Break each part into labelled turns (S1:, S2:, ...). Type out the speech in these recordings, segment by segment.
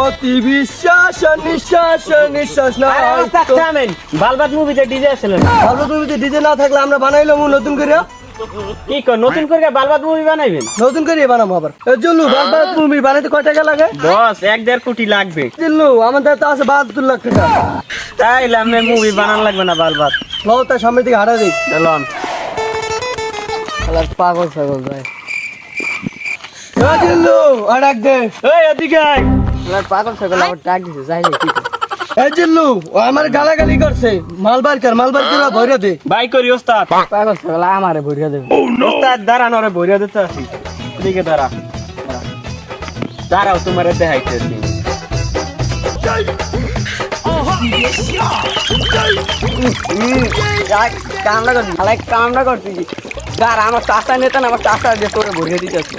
S1: অতি বিশ্বাস নিঃশ্বাস নিঃশ্বাস না
S2: থামেন। বালবাদ মুভিতে ডিজে আসলে
S1: তুমি যদি ডিজে না থাকলে আমরা বানাইলাম নতুন করে
S2: কি কর নতুন করে বালবাদ মুভি বানাইবেন?
S1: নতুন করে বানাবো আবার। জুল্লু বারবার তুমি বানাইতে কয় টাকা লাগে?
S2: বস এক দেড় কোটি লাগবে।
S1: জুল্লু আমাদের তো আছে বাহাত্তর লাখ টাকা।
S2: তাইলে আমি মুভি বানান লাগবে না বালবাদ।
S1: লও তার সামনে থেকে হারা দিই। পাগল ছাগল ভাই। জুল্লু আর দে।
S2: এই এদিকে আয়।
S1: পাগল ছাগল আমার ডাক দিছে যাই কি এ জিল্লু ও আমার গালাগালি করছে। মালবার কর মালবার করে ভরে দে।
S2: বাই করি ওস্তাদ।
S1: পাগল ছাগল আমারে ভরে দেবে
S2: ওস্তাদ দাঁড়ান ওরে বইরা দিতে আসি। এদিকে দাঁড়া। দাঁড়াও তোমার দেখাইতেছি।
S1: কামড়া করছি খালাই কামড়া করছি। স্যার আমার চাষা নেতা না আমার চাষা দিয়ে তোরে ভরে দিতেছে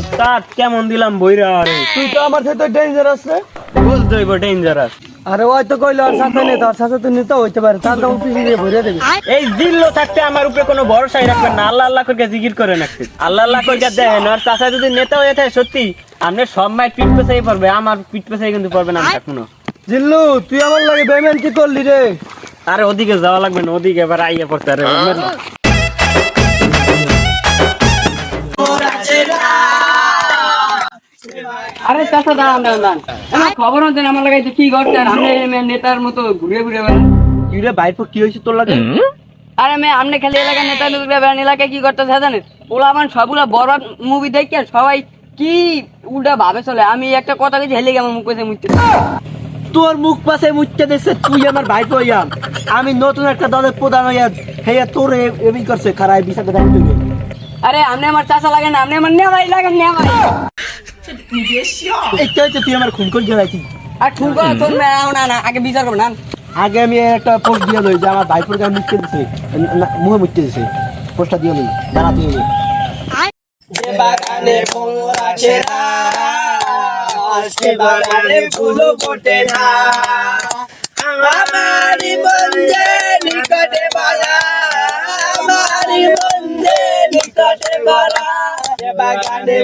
S2: ওস্তাদ কেমন দিলাম বইরা? আরে
S1: তুই তো আমার থেকে ডেঞ্জারাস রে।
S2: হইব ডেঞ্জারাস
S1: আরে ওই তো কইলো আর চাষা নেতা আর চাষা তো নেতা হইতে পারে। তার দাম পিছিয়ে দিয়ে ভরে দেবে।
S2: এই জিল্লো থাকতে আমার উপরে কোনো ভরসাই রাখবেন না। আল্লাহ আল্লাহ করে জিকির করে আল্লাহ আল্লাহ করে দেখেন আর যদি নেতা হয়ে থাকে সত্যি আপনি সব মাই পিঠ পেছাই পড়বে আমার পিঠ পেছাই কিন্তু পড়বে না এখনও।
S1: জিল্লু তুই আমার লাগে বেমেন কি করলি রে?
S2: আরে ওদিকে যাওয়া লাগবে না ওদিকে এবার আইয়া পড়তে আরে
S3: আরে চাচা দাঁড়ান দাঁড়ান দাঁড়ান। খবর হচ্ছে আমার লাগাইছে কি করছেন আপনি নেতার মতো ঘুরে ঘুরে বেড়ান
S2: কি বাইপো কি হয়েছে তোর লাগে?
S3: আরে মে আপনি খালি এলাকায় নেতা ঘুরে বেড়ান এলাকায় কি করতেছে জানেন? ওলা আমার সবগুলা বড় মুভি দেখে সবাই কি উল্টা ভাবে চলে। আমি একটা কথা কিছু হেলে আমার মুখ কাছে মুখতে
S1: তোর মুখ পাশে মুচ্ছে দিছে তুই আমার ভাই কইয়াম আমি নতুন একটা দলের প্রধান হইয়া হেয়া তোর এমনি করছে খারাই বিচার
S3: আরে আপনি আমার চাচা লাগেন আপনি আমার নেওয়াই লাগেন নেওয়াই।
S1: তুই আমার খুন করে
S3: আর ঠুল করা তোর না না আগে বিচার করব না?
S1: আগে আমি একটা পোস্ট দিয়ে লই যে আমার ভাইপুর গায়ে মুখতে দিছে। মুখে মুখতে দিছে। পোস্টটা দিয়ে লই দাঁড়া দিয়ে লই। বাগানে মোরা ছেড়া সে বাগানে ফুল ফোটে না। আমারি বন্ধে নিকটে বালা আমারি বন্ধে নিকটে বালা সে বাগানে